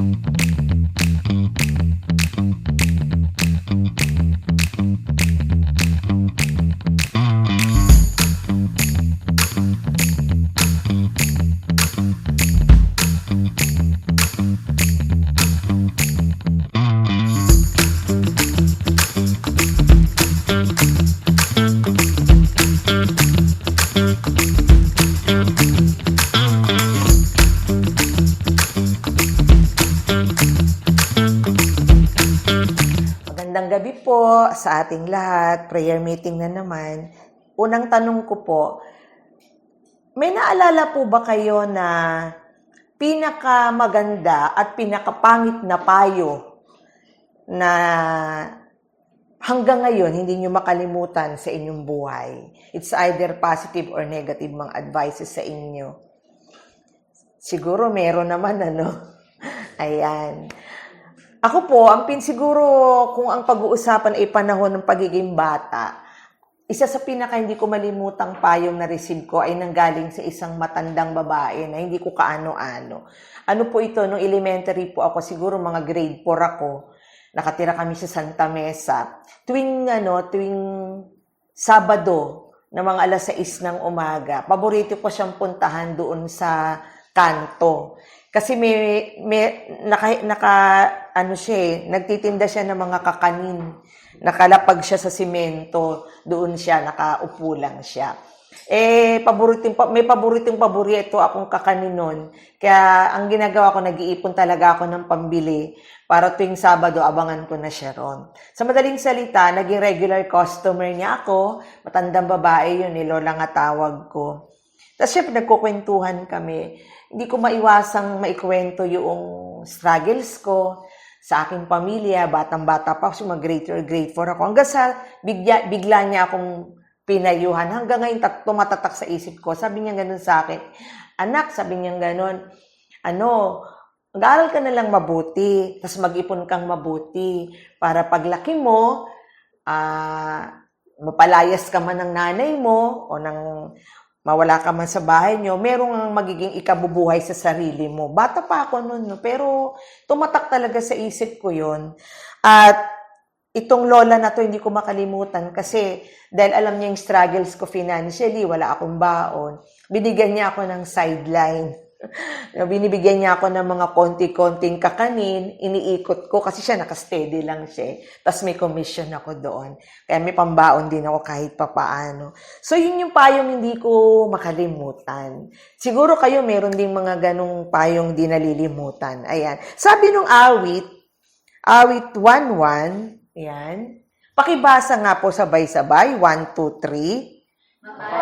Magandang sa ating lahat. Prayer meeting na naman. Unang tanong ko po, may naalala po ba kayo na pinakamaganda at pinakapangit na payo na hanggang ngayon hindi nyo makalimutan sa inyong buhay? It's either positive or negative mga advices sa inyo. Siguro meron naman ano. Ayan. Ako po, ang pin siguro kung ang pag-uusapan ay panahon ng pagiging bata, isa sa pinaka hindi ko malimutang payong na-receive ko ay nanggaling sa isang matandang babae na hindi ko kaano-ano. Ano po ito, nung elementary po ako, siguro mga grade 4 ako, nakatira kami sa Santa Mesa. Tuwing, ano, tuwing Sabado, na mga alas 6 ng umaga, paborito ko siyang puntahan doon sa kanto. Kasi may, may naka, naka, ano siya eh, nagtitinda siya ng mga kakanin. Nakalapag siya sa simento, doon siya, nakaupo lang siya. Eh, paboriting, pa- may paboritong paborito akong kakanin nun. Kaya ang ginagawa ko, nag-iipon talaga ako ng pambili para tuwing Sabado, abangan ko na siya ron. Sa madaling salita, naging regular customer niya ako. Matandang babae yun, eh, Lola nga tawag ko. Tapos syempre, nagkukwentuhan kami. Hindi ko maiwasang maikwento yung struggles ko sa aking pamilya. Batang-bata pa ako, mga grade 3 or grade 4 ako. Hanggang sa bigla, bigla niya akong pinayuhan. Hanggang ngayon, tat- tumatatak sa isip ko. Sabi niya ganun sa akin, Anak, sabi niya ganun, ano, mag-aaral ka na lang mabuti, tapos mag-ipon kang mabuti, para paglaki mo, ah, mapalayas ka man ng nanay mo, o ng mawala ka man sa bahay nyo, merong magiging ikabubuhay sa sarili mo. Bata pa ako noon, no? pero tumatak talaga sa isip ko yon At itong lola na to hindi ko makalimutan kasi dahil alam niya yung struggles ko financially, wala akong baon. Binigyan niya ako ng sideline. Binibigyan niya ako ng mga konti-konting kakanin, iniikot ko kasi siya nakasteady lang siya. eh. Tapos may commission ako doon. Kaya may pambaon din ako kahit papaano. So yun yung payong hindi ko makalimutan. Siguro kayo meron ding mga ganong payong di nalilimutan. Ayan. Sabi nung awit, awit 1-1, ayan. Pakibasa nga po sabay-sabay, 1, 2, 3. Mapalad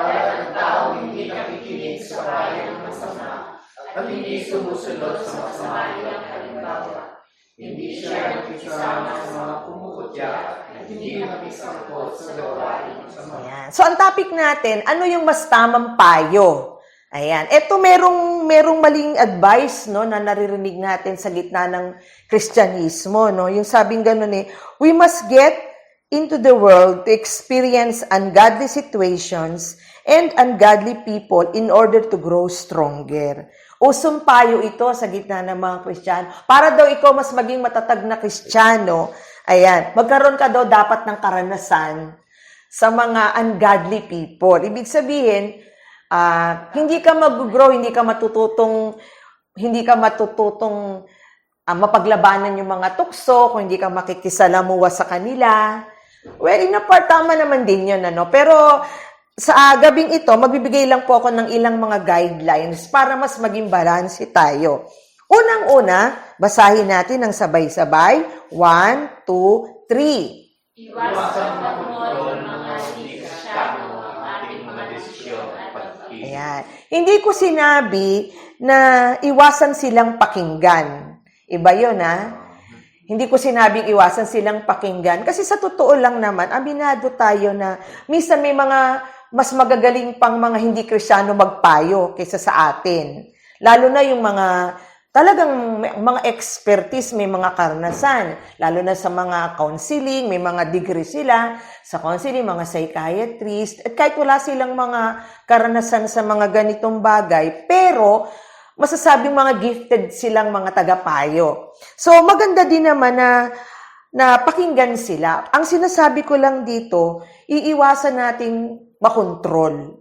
at hindi sumusunod sa masama nilang halimbawa. Hindi siya nakisama sa mga kumukutya at hindi nakisangkot sa gawain masama. Ayan. So, ang topic natin, ano yung mas tamang payo? Ayan. Ito, merong, merong maling advice, no, na naririnig natin sa gitna ng Kristyanismo, no? Yung sabing ganun eh, we must get into the world to experience ungodly situations and ungodly people in order to grow stronger. Usong payo ito sa gitna ng mga Kristiyano. Para daw ikaw mas maging matatag na Kristiyano, ayan, magkaroon ka daw dapat ng karanasan sa mga ungodly people. Ibig sabihin, ah, hindi ka mag-grow, hindi ka matututong hindi ka matututong ah, mapaglabanan yung mga tukso, kung hindi ka makikisalamuha sa kanila. Well, in a part, tama naman din yun, ano? Pero sa ah, gabing ito, magbibigay lang po ako ng ilang mga guidelines para mas maging balance tayo. Unang-una, basahin natin ng sabay-sabay. One, two, three. Iwasan mo ang mga hindi kristyano ang ating mga desisyon at pagpili. Ayan. Hindi ko sinabi na iwasan silang pakinggan. Iba yun, ha? Hindi ko sinabing iwasan silang pakinggan. Kasi sa totoo lang naman, aminado tayo na minsan may mga mas magagaling pang mga hindi kristyano magpayo kaysa sa atin. Lalo na yung mga talagang mga expertise, may mga karanasan. Lalo na sa mga counseling, may mga degree sila. Sa counseling, mga psychiatrist. At kahit wala silang mga karanasan sa mga ganitong bagay, pero masasabing mga gifted silang mga tagapayo. So, maganda din naman na, na pakinggan sila. Ang sinasabi ko lang dito, iiwasan nating makontrol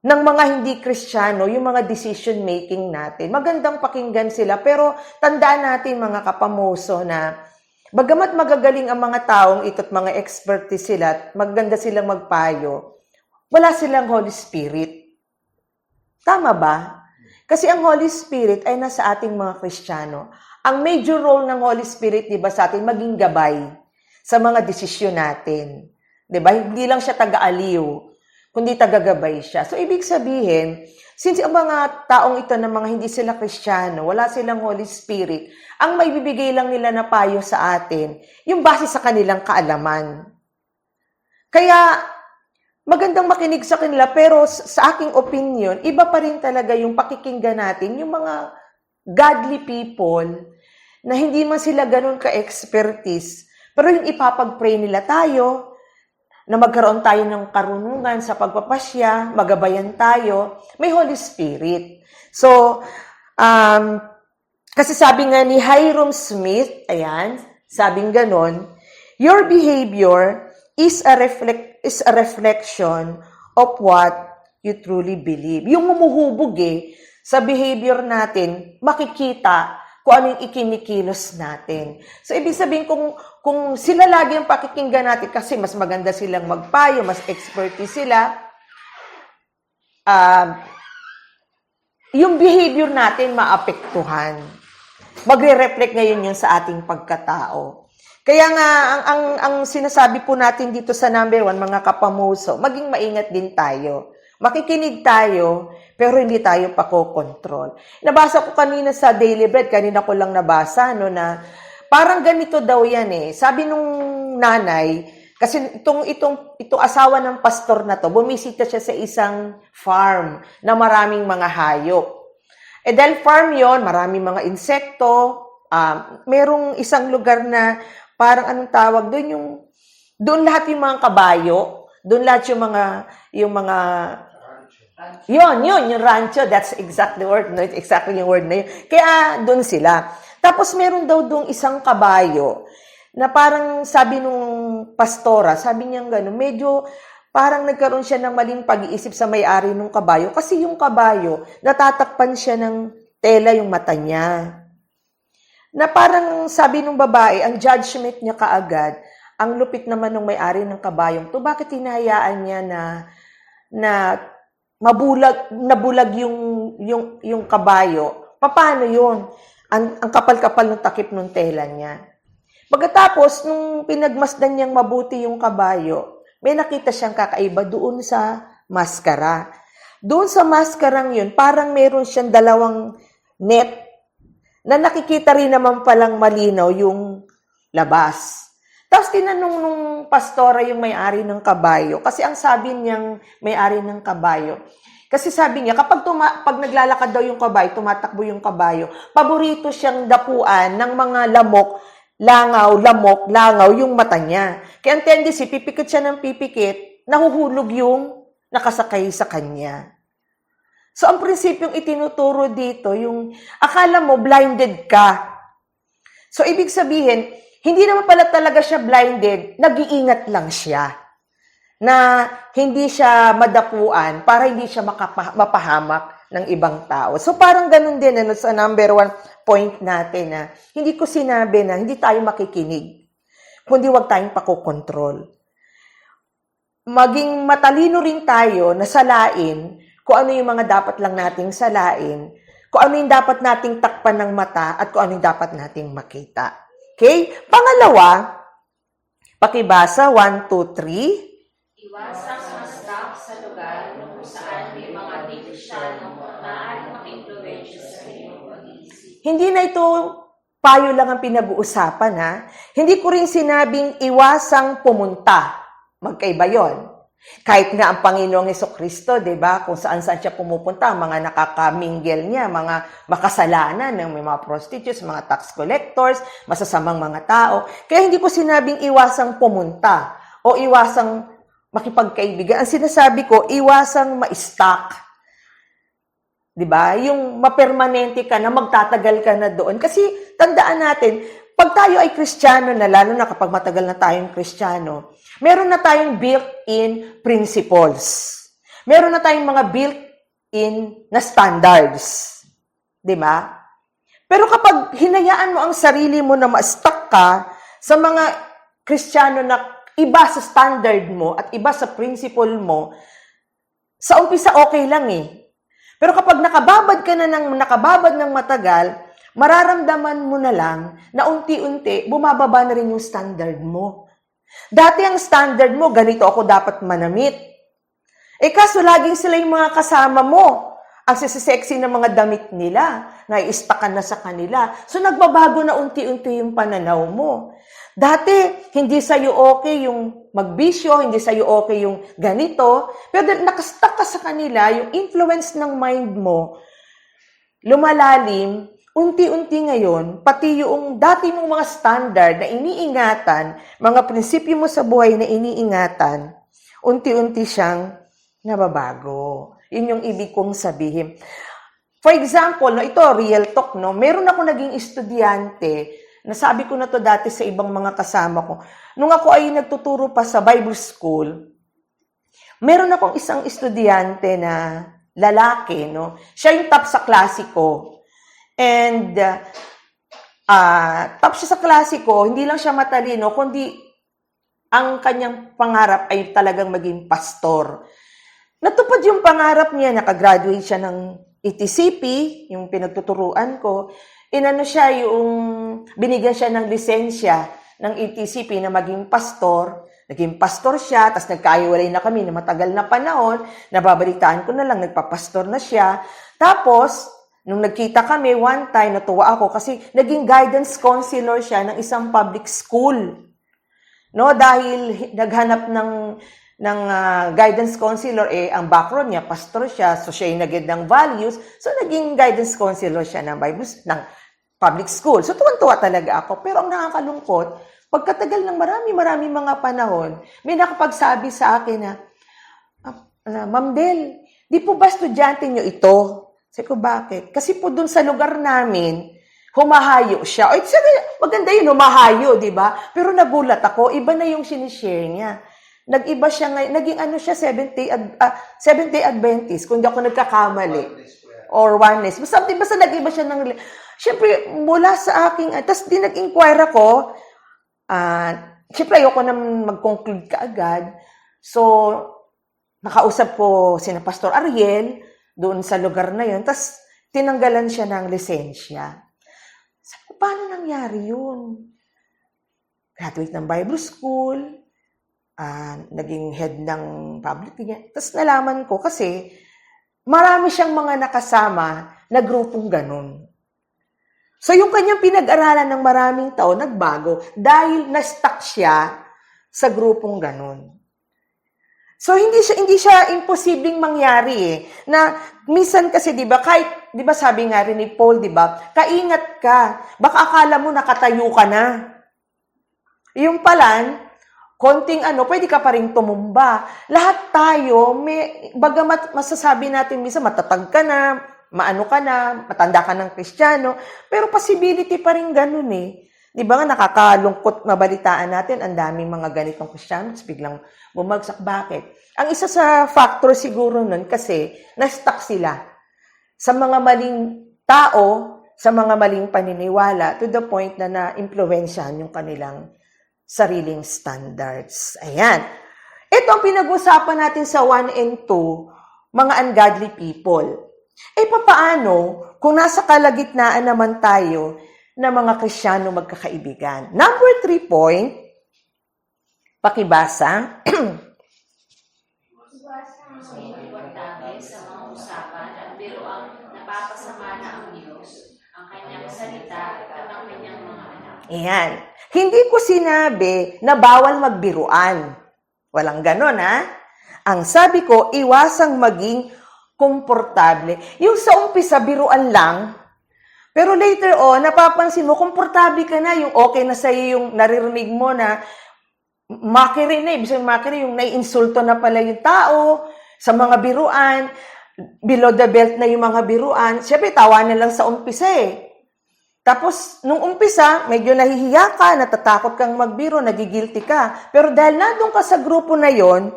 ng mga hindi kristyano, yung mga decision making natin. Magandang pakinggan sila, pero tandaan natin mga kapamoso na bagamat magagaling ang mga taong ito at mga expertise sila at maganda silang magpayo, wala silang Holy Spirit. Tama ba? Kasi ang Holy Spirit ay nasa ating mga Kristiyano. Ang major role ng Holy Spirit, di ba, sa atin, maging gabay sa mga desisyon natin. Di ba? Hindi lang siya taga-aliw, kundi taga-gabay siya. So, ibig sabihin, since ang mga taong ito na mga hindi sila Kristiyano, wala silang Holy Spirit, ang may bibigay lang nila na payo sa atin, yung base sa kanilang kaalaman. Kaya, magandang makinig sa kanila, pero sa aking opinion, iba pa rin talaga yung pakikinggan natin, yung mga godly people na hindi man sila ganun ka-expertise, pero yung ipapag-pray nila tayo, na magkaroon tayo ng karunungan sa pagpapasya, magabayan tayo, may Holy Spirit. So, um, kasi sabi nga ni Hiram Smith, ayan, sabing ganon, your behavior is a reflect is a reflection of what you truly believe. Yung umuhubog eh, sa behavior natin, makikita kung ano yung ikinikilos natin. So, ibig sabihin, kung, kung sila lagi ang pakikinggan natin, kasi mas maganda silang magpayo, mas expertise sila, um, yung behavior natin maapektuhan. Magre-reflect ngayon yun sa ating pagkatao. Kaya nga, ang, ang, ang sinasabi po natin dito sa number one, mga kapamuso, maging maingat din tayo. Makikinig tayo, pero hindi tayo pakokontrol. Nabasa ko kanina sa Daily Bread, kanina ko lang nabasa, no, na parang ganito daw yan eh. Sabi nung nanay, kasi itong, itong, itong asawa ng pastor na to, bumisita siya sa isang farm na maraming mga hayop. Eh dahil farm yon, maraming mga insekto, um, merong isang lugar na parang anong tawag doon yung doon lahat yung mga kabayo, doon lahat yung mga yung mga Yon, yun, yung rancho, that's exactly word, no? exactly yung word na yun. Kaya doon sila. Tapos meron daw doon isang kabayo na parang sabi nung pastora, sabi niya gano'n, medyo parang nagkaroon siya ng maling pag-iisip sa may-ari ng kabayo kasi yung kabayo, natatakpan siya ng tela yung mata niya. Na parang sabi nung babae, ang judgment niya kaagad, ang lupit naman ng may-ari ng kabayong to, bakit hinahayaan niya na na mabulag nabulag yung yung yung kabayo. Paano 'yun? Ang, ang kapal-kapal ng takip ng tela niya. Pagkatapos nung pinagmasdan niyang mabuti yung kabayo, may nakita siyang kakaiba doon sa maskara. Doon sa maskarang 'yun, parang meron siyang dalawang net na nakikita rin naman palang malinaw yung labas. Tapos tinanong nung pastora yung may-ari ng kabayo, kasi ang sabi niyang may-ari ng kabayo, kasi sabi niya, kapag tuma- pag naglalakad daw yung kabayo, tumatakbo yung kabayo, paborito siyang dapuan ng mga lamok, langaw, lamok, langaw yung mata niya. Kaya ang tendency, pipikit siya ng pipikit, nahuhulog yung nakasakay sa kanya. So, ang prinsipyong itinuturo dito, yung akala mo blinded ka. So, ibig sabihin, hindi naman pala talaga siya blinded, nag-iingat lang siya na hindi siya madapuan para hindi siya makapa- mapahamak ng ibang tao. So parang ganun din ano, sa number one point natin na hindi ko sinabi na hindi tayo makikinig, kundi wag tayong pakokontrol. Maging matalino rin tayo na salain kung ano yung mga dapat lang nating salain, kung ano yung dapat nating takpan ng mata at kung ano yung dapat nating makita. Okay? Pangalawa, pakibasa, 1, 2, 3. Iwasang mastak sa lugar kung saan may mga Kristiyano maaaring makimpluwensya sa iyong pag-iisip. Hindi na ito payo lang ang pinag-uusapan ha. Hindi ko rin sinabing iwasang pumunta. Magkaiba yon. Kahit nga ang Panginoong Heso Kristo, di ba, kung saan saan siya pumupunta, mga nakakamingle niya, mga makasalanan, ng mga prostitutes, mga tax collectors, masasamang mga tao. Kaya hindi ko sinabing iwasang pumunta o iwasang makipagkaibigan. Ang sinasabi ko, iwasang ma-stuck 'Di ba? Yung mapermanente ka na magtatagal ka na doon kasi tandaan natin, pag tayo ay Kristiyano na lalo na kapag matagal na tayong Kristiyano, meron na tayong built-in principles. Meron na tayong mga built-in na standards. 'Di ba? Pero kapag hinayaan mo ang sarili mo na ma-stuck ka sa mga Kristiyano na iba sa standard mo at iba sa principle mo, sa umpisa okay lang eh. Pero kapag nakababad ka na ng nakababad ng matagal, mararamdaman mo na lang na unti-unti bumababa na rin yung standard mo. Dati ang standard mo, ganito ako dapat manamit. Eh kaso laging sila yung mga kasama mo. Ang sisisexy ng mga damit nila, naiistakan na sa kanila. So nagbabago na unti-unti yung pananaw mo. Dati, hindi sa'yo okay yung magbisyo, hindi sa'yo okay yung ganito. Pero nakastuck ka sa kanila, yung influence ng mind mo, lumalalim, unti-unti ngayon, pati yung dati mong mga standard na iniingatan, mga prinsipyo mo sa buhay na iniingatan, unti-unti siyang nababago. Yun yung ibig kong sabihin. For example, no, ito, real talk, no? Meron ako naging estudyante, nasabi ko na to dati sa ibang mga kasama ko. Nung ako ay nagtuturo pa sa Bible School, meron akong isang estudyante na lalaki, no? Siya yung top sa klase ko. And, uh, ah, top siya sa klase ko, hindi lang siya matalino, kundi ang kanyang pangarap ay talagang maging pastor. Natupad yung pangarap niya, nakagraduate siya ng ETCP, yung pinagtuturuan ko. Inano siya yung, binigyan siya ng lisensya ng ETCP na maging pastor. Naging pastor siya, tapos nagkaiwalay na kami na matagal na panahon. Nababalitaan ko na lang, nagpapastor na siya. Tapos, nung nagkita kami, one time, natuwa ako kasi naging guidance counselor siya ng isang public school. No, dahil hi- naghanap ng ng ah, guidance counselor eh ang background niya pastor siya so siya yung ng values. So naging guidance counselor siya ng Bible ng public school. So tuwan-tuwa talaga ako. Pero ang nakakalungkot pagkatagal ng marami marami mga panahon may nakapagsabi sa akin na "Ah, ah, Ma'am Del di po ba estudyante niyo ito Sabi ko, bakit? Kasi po dun sa lugar namin, humahayo siya. Ay, sabi, maganda yun, humahayo, di ba? Pero nagulat ako, iba na yung sinishare niya. Nag-iba siya ngayon, naging ano siya, Seventh-day Ad- ah, Seventh-day Adventist, kung di ako nagkakamali. Or oneness. Basta, di basta nag-iba siya ng... Siyempre, mula sa aking... ah, Tapos, di nag-inquire ako, ah, siyempre, ayoko na mag-conclude kaagad. So, nakausap ko sina Pastor Ariel, doon sa lugar na yun. Tapos, tinanggalan siya ng lisensya. Sabi ko, paano nangyari yun? Graduate ng Bible School, ah, naging head ng public. Tapos nalaman ko kasi marami siyang mga nakasama na grupong ganun. So yung kanyang pinag-aralan ng maraming taon, nagbago dahil na-stuck siya sa grupong ganun. So hindi siya hindi siya imposibleng mangyari eh. Na minsan kasi 'di ba kahit 'di ba sabi nga rin ni Paul 'di ba, kaingat ka. Baka akala mo nakatayo ka na. Yung palan, konting ano, pwede ka pa rin tumumba. Lahat tayo, may, bagamat masasabi natin minsan matatag ka na, maano ka na, matanda ka ng kristyano, pero possibility pa rin ganun eh. Di ba nga nakakalungkot na balitaan natin, ang daming mga ganitong tapos biglang bumagsak. Bakit? Ang isa sa factor siguro nun kasi na-stuck sila sa mga maling tao, sa mga maling paniniwala, to the point na na-impluensyahan yung kanilang sariling standards. Ayan. Ito ang pinag-usapan natin sa 1 and 2, mga ungodly people. Eh, papaano kung nasa kalagitnaan naman tayo na mga Krisyano magkakaibigan? Number 3 point, pakibasa. Ayan. Hindi ko sinabi na bawal magbiruan. Walang ganon, ha? Ang sabi ko, iwasang maging komportable. Yung sa umpisa, biruan lang. Pero later on, napapansin mo, komportable ka na. Yung okay na sa'yo yung naririnig mo na mockery na. Ibig sabihin, mockery, yung naiinsulto na pala yung tao sa mga biruan. below the belt na yung mga biruan, syempre tawanan lang sa umpisa eh. Tapos, nung umpisa, medyo nahihiya ka, natatakot kang magbiro, nagigilty ka. Pero dahil nandun ka sa grupo na yon,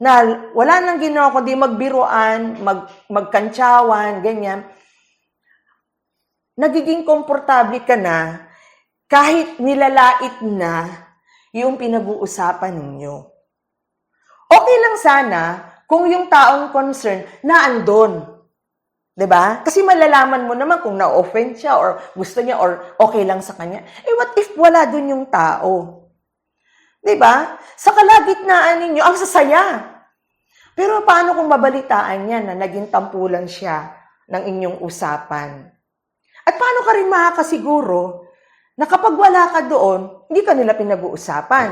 na wala nang ginawa kundi magbiruan, mag, magkantsawan, ganyan, nagiging komportable ka na kahit nilalait na yung pinag-uusapan ninyo. Okay lang sana kung yung taong concern na andon. ba? Kasi malalaman mo naman kung na-offend siya or gusto niya or okay lang sa kanya. Eh what if wala dun yung tao? ba? Sa kalagitnaan ninyo, ang sasaya. Pero paano kung mabalitaan niya na naging tampulan siya ng inyong usapan? At paano ka rin makakasiguro na kapag wala ka doon, hindi ka nila pinag-uusapan?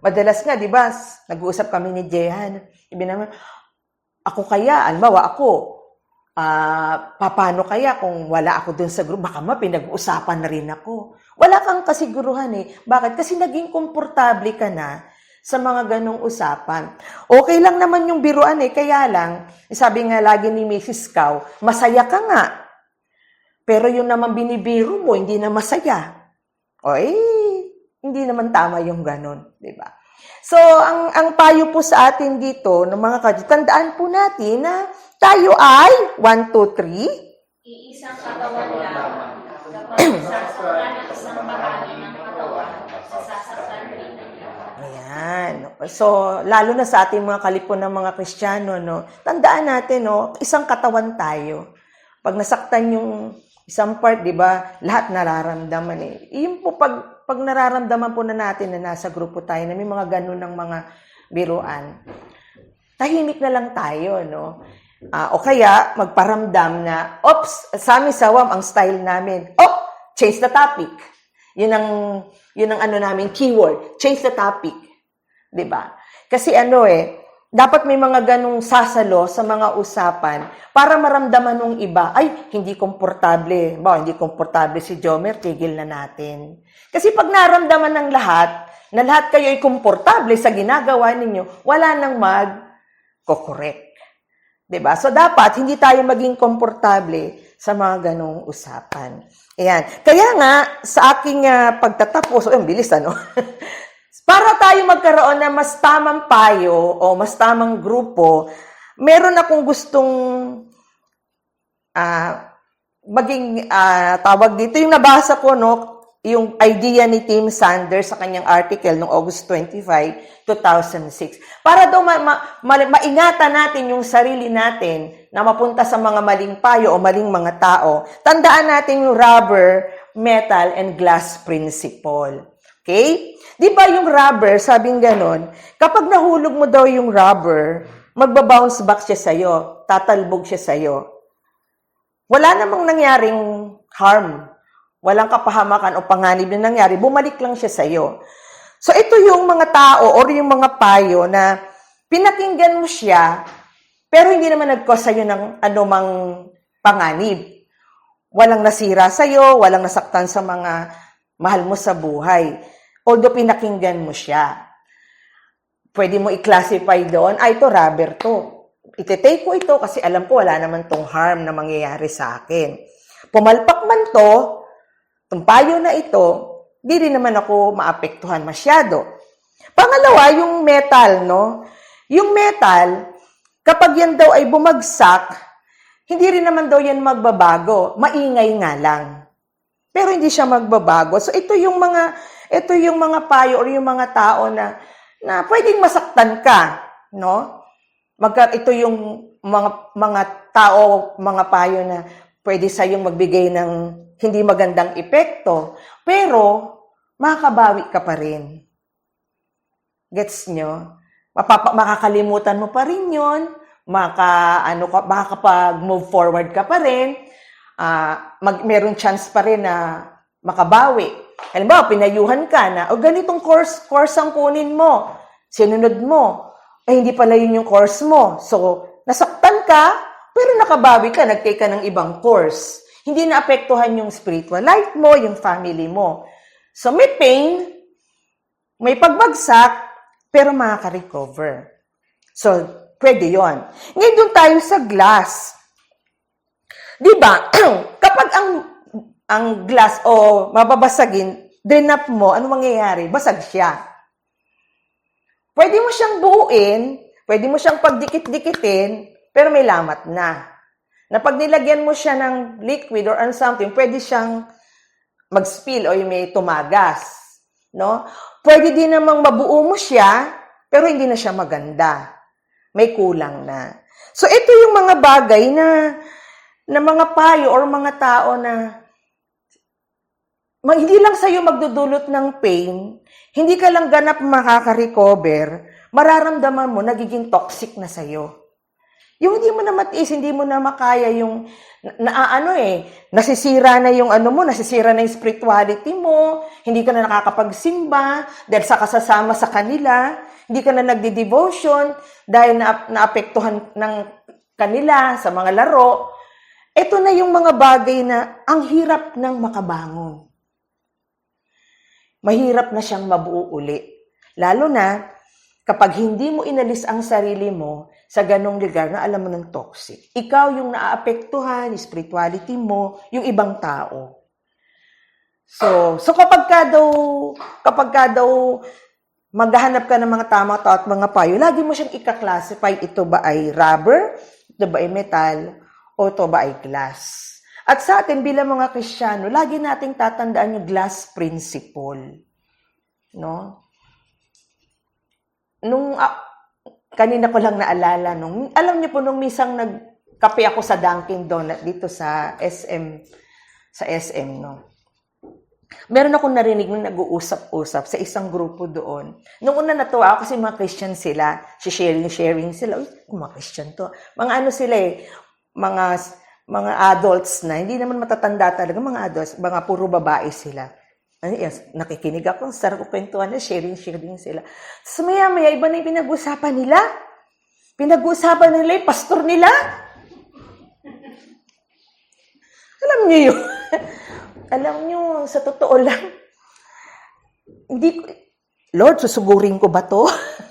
Madalas nga, di ba, nag-uusap kami ni Jehan. Ibi naman, ako kaya, almawa ako, ah, paano kaya kung wala ako doon sa group, baka ma, pinag-uusapan na rin ako. Wala kang kasiguruhan eh. Bakit? Kasi naging komportable ka na sa mga ganong usapan. Okay lang naman yung biruan eh, kaya lang, sabi nga lagi ni Mrs. Cow, masaya ka nga. Pero yung naman binibiro mo, hindi na masaya. O eh, hindi naman tama yung ganon, di ba? So, ang, ang payo po sa atin dito, ng mga kadyo, tandaan po natin na tayo ay 1, 2, 3, Iisang katawan lamang. Kapag sasaktan ng isang bahagi ng katawan, sasaktan rin ang iba. Ayan. So, lalo na sa ating mga kalipon ng mga Kristiyano, no, tandaan natin, no, isang katawan tayo. Pag nasaktan yung isang part, di ba, lahat nararamdaman eh. Yung po, pag, pag nararamdaman po na natin na nasa grupo tayo, na may mga ganun ng mga biruan, tahimik na lang tayo, no? Ah, o kaya, magparamdam na, ops, sa amin sawam ang style namin. Oh, change the topic. Yun ang, yun ang ano namin, keyword. Change the topic. 'di ba? Kasi ano eh, dapat may mga ganong sasalo sa mga usapan para maramdaman ng iba, ay, hindi komportable. Ba, hindi komportable si Jomer, tigil na natin. Kasi pag naramdaman ng lahat, na lahat kayo ay komportable sa ginagawa ninyo, wala nang mag-correct. ba? So dapat hindi tayo maging komportable sa mga ganong usapan. Ayan. Kaya nga sa aking ah, pagtatapos, oh, bilis ano. Para tayo magkaroon ng mas tamang payo o mas tamang grupo, meron akong gustong ah, maging ah, tawag dito. Yung nabasa ko, no, yung idea ni Tim Sanders sa kanyang article noong August 25, 2006. Para daw ma- ma- ma- maingatan natin yung sarili natin na mapunta sa mga maling payo o maling mga tao, tandaan natin yung rubber, metal, and glass principle. Okay? Di ba yung rubber, sabing ganon, kapag nahulog mo daw yung rubber, magbabounce back siya sa'yo, tatalbog siya sa'yo. Wala namang nangyaring harm. Walang kapahamakan o panganib na nangyari. Bumalik lang siya sa'yo. So, ito yung mga tao or yung mga payo na pinakinggan mo siya, pero hindi naman nag-cause sa'yo ng anumang panganib. Walang nasira sa'yo, walang nasaktan sa mga mahal mo sa buhay. Although pinakinggan mo siya. Pwede mo i-classify doon, ay, ito rubber to. Ite-take ko ito kasi alam ko wala naman tong harm na mangyayari sa akin. Pumalpak man to, itong payo na ito, di rin naman ako maapektuhan masyado. Pangalawa, yung metal, no? Yung metal, kapag yan daw ay bumagsak, hindi rin naman daw yan magbabago. Maingay nga lang. Pero hindi siya magbabago. So ito yung mga ito yung mga payo or yung mga tao na na pwedeng masaktan ka, no? Magka ito yung mga mga tao, mga payo na pwede sa yung magbigay ng hindi magandang epekto, pero makakabawi ka pa rin. Gets nyo? Mapapa, makakalimutan mo pa rin yon maka, ano, ka- makakapag-move forward ka pa rin, ah mag, meron chance pa rin na makabawi. Halimbawa, pinayuhan ka na, o ganitong course, course ang kunin mo, sinunod mo, ay hindi pala yun yung course mo. So, nasaktan ka, pero nakabawi ka, nag-take ka ng ibang course. Hindi naapektuhan yung spiritual life mo, yung family mo. So, may pain, may pagbagsak, pero makaka-recover. So, Pwede yon. Ngayon doon tayo sa glass. Di ba? Kapag ang glass o mababasagin, drenap mo, ano mangyayari? Basag siya. Pwede mo siyang buuin, pwede mo siyang pagdikit-dikitin, pero may lamat na. Na pag nilagyan mo siya ng liquid or something, pwede siyang mag-spill o may tumagas. No? Pwede din namang mabuo mo siya, pero hindi na siya maganda. May kulang na. So, ito yung mga bagay na na mga payo or mga tao na ma- hindi lang sa'yo magdudulot ng pain, hindi ka lang ganap makaka-recover, mararamdaman mo, nagiging toxic na sa'yo. Yung hindi mo na matiis, hindi mo na makaya yung, na, na- ano eh, nasisira na yung ano mo, nasisira na yung spirituality mo, hindi ka na nakakapagsimba dahil sa kasasama sa kanila, hindi ka na nagdi-devotion dahil na, naapektuhan ng kanila sa mga laro. Ito na yung mga bagay na ang hirap ng makabangon. Mahirap na siyang mabuo uli. Lalo na kapag hindi mo inalis ang sarili mo sa ganong lugar na alam mo ng toxic. Ikaw yung naaapektuhan, spirituality mo, yung ibang tao. So, so kapag ka daw, kapag ka daw maghahanap ka ng mga tama tao at mga payo, lagi mo siyang ika-classify, ito ba ay rubber, ito ba ay metal, o ito ba ay glass. At sa atin bilang mga Kristiyano, lagi nating tatandaan yung glass principle. No? Nung ah, kanina ko lang naalala nung alam niyo po nung misang nagkape ako sa Dunkin Donut dito sa SM sa SM no. Meron akong narinig nung nag-uusap-usap sa isang grupo doon. Nung una natuwa ako kasi mga Christian sila. Sharing, sharing sila. Uy, mga Christian to. Mga ano sila eh. Mga, mga adults na. Hindi naman matatanda talaga. Mga adults. Mga puro babae sila. Ano, yes, nakikinig ako. Sarap ko kwentuhan na. Sharing, sharing sila. Tapos maya, maya, iba na yung pinag-uusapan nila. Pinag-uusapan nila yung pastor nila. Alam niyo yun. Alam niyo, sa totoo lang, hindi Lord, susugurin ko ba to?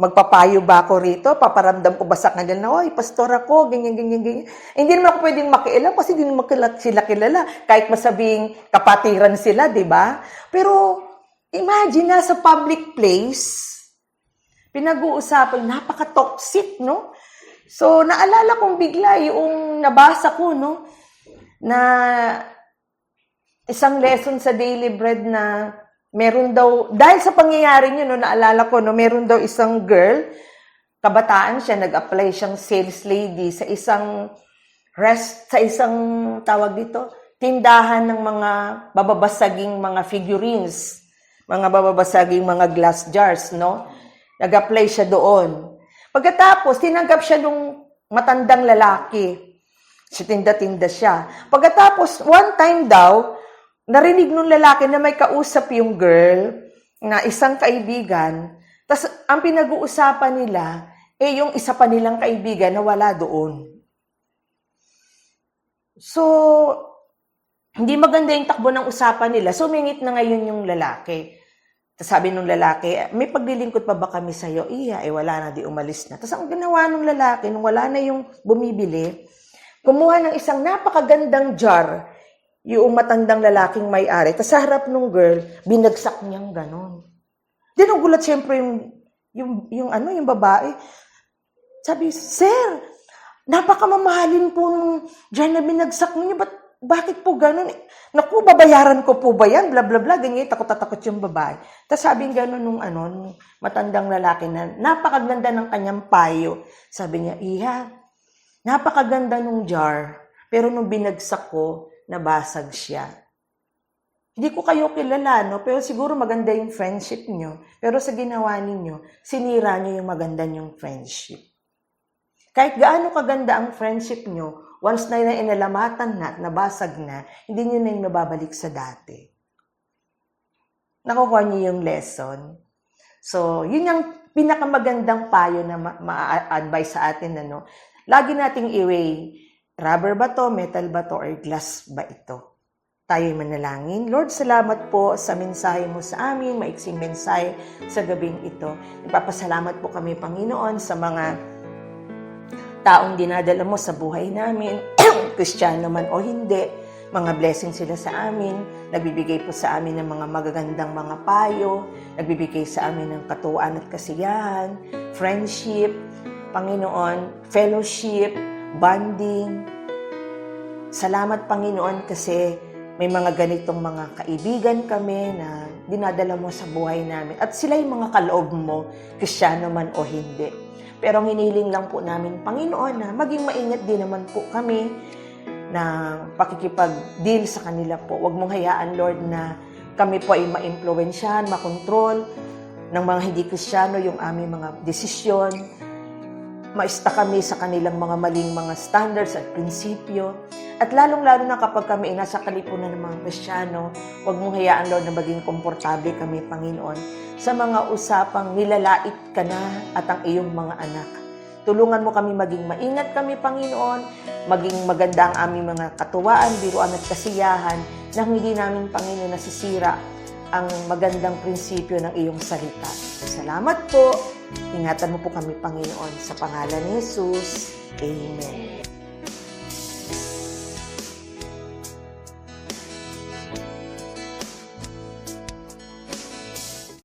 Magpapayo ba ako rito? Paparamdam ko ba sa kanila na, oy, pastor ako, ganyan, ganyan, ganyan. Eh, hindi naman ako pwedeng makialam kasi hindi naman sila kilala. Kahit masabing kapatiran sila, di ba? Pero, imagine na sa public place, pinag-uusapan, napaka-toxic, no? So, naalala kong bigla yung nabasa ko, no? Na isang lesson sa Daily Bread na meron daw, dahil sa pangyayari nyo, no, naalala ko, no, meron daw isang girl, kabataan siya, nag-apply siyang sales lady sa isang rest, sa isang tawag dito, tindahan ng mga bababasaging mga figurines, mga bababasaging mga glass jars, no? Nag-apply siya doon. Pagkatapos, tinanggap siya nung matandang lalaki. Si tinda-tinda siya. Pagkatapos, one time daw, narinig nung lalaki na may kausap yung girl, na isang kaibigan, tas ang pinag-uusapan nila, eh yung isa pa nilang kaibigan na wala doon. So, hindi maganda yung takbo ng usapan nila. So, mingit na ngayon yung lalaki. Tapos sabi nung lalaki, may paglilingkod pa ba kami sa'yo? Iya, eh wala na, di umalis na. Tapos ang ginawa nung lalaki, nung wala na yung bumibili, kumuha ng isang napakagandang jar, yung matandang lalaking may-ari. Tapos sa harap nung girl, binagsak niyang ganon. Di nagulat siyempre yung, yung, yung ano, yung babae. Sabi, Sir, napakamamahalin po nung jar na binagsak niyo. Ba't, bakit po ganon? Naku, babayaran ko po ba yan? Bla, bla, bla. Ganyan, takot-takot yung babae. Tapos sabi ganon nung, ano, nung matandang lalaki na napakaganda ng kanyang payo. Sabi niya, Iha, napakaganda nung jar. Pero nung binagsak ko, nabasag siya. Hindi ko kayo kilala, no? Pero siguro maganda yung friendship nyo. Pero sa ginawa ninyo, sinira nyo yung maganda nyong friendship. Kahit gaano kaganda ang friendship nyo, once na inalamatan na at nabasag na, hindi nyo na yung mababalik sa dati. Nakukuha nyo yung lesson. So, yun yung pinakamagandang payo na ma- ma-advise sa atin, ano? Lagi nating i-weigh, rubber ba to, metal ba to, or glass ba ito? Tayo'y manalangin. Lord, salamat po sa mensahe mo sa amin, maiksing mensahe sa gabing ito. Nagpapasalamat po kami, Panginoon, sa mga taong dinadala mo sa buhay namin, Kristiyano man o hindi, mga blessing sila sa amin, nagbibigay po sa amin ng mga magagandang mga payo, nagbibigay sa amin ng katuwaan at kasiyahan, friendship, Panginoon, fellowship, bonding. Salamat Panginoon kasi may mga ganitong mga kaibigan kami na dinadala mo sa buhay namin. At sila yung mga kaloob mo, kristyano man o hindi. Pero ang hinihiling lang po namin, Panginoon, na maging maingat din naman po kami na pakikipag-deal sa kanila po. Huwag mong hayaan, Lord, na kami po ay ma-impluensyahan, makontrol ng mga hindi kristyano yung aming mga desisyon. Maista kami sa kanilang mga maling mga standards at prinsipyo. At lalong-lalo na kapag kami ay nasa kalipunan ng mga kristyano, huwag mong hayaan, Lord, na maging komportable kami, Panginoon, sa mga usapang nilalait ka na at ang iyong mga anak. Tulungan mo kami maging maingat kami, Panginoon, maging maganda ang aming mga katuwaan, biruan at kasiyahan na hindi namin, Panginoon, nasisira ang magandang prinsipyo ng iyong salita. Salamat po. Ingatan mo po kami, Panginoon, sa pangalan ni Jesus. Amen.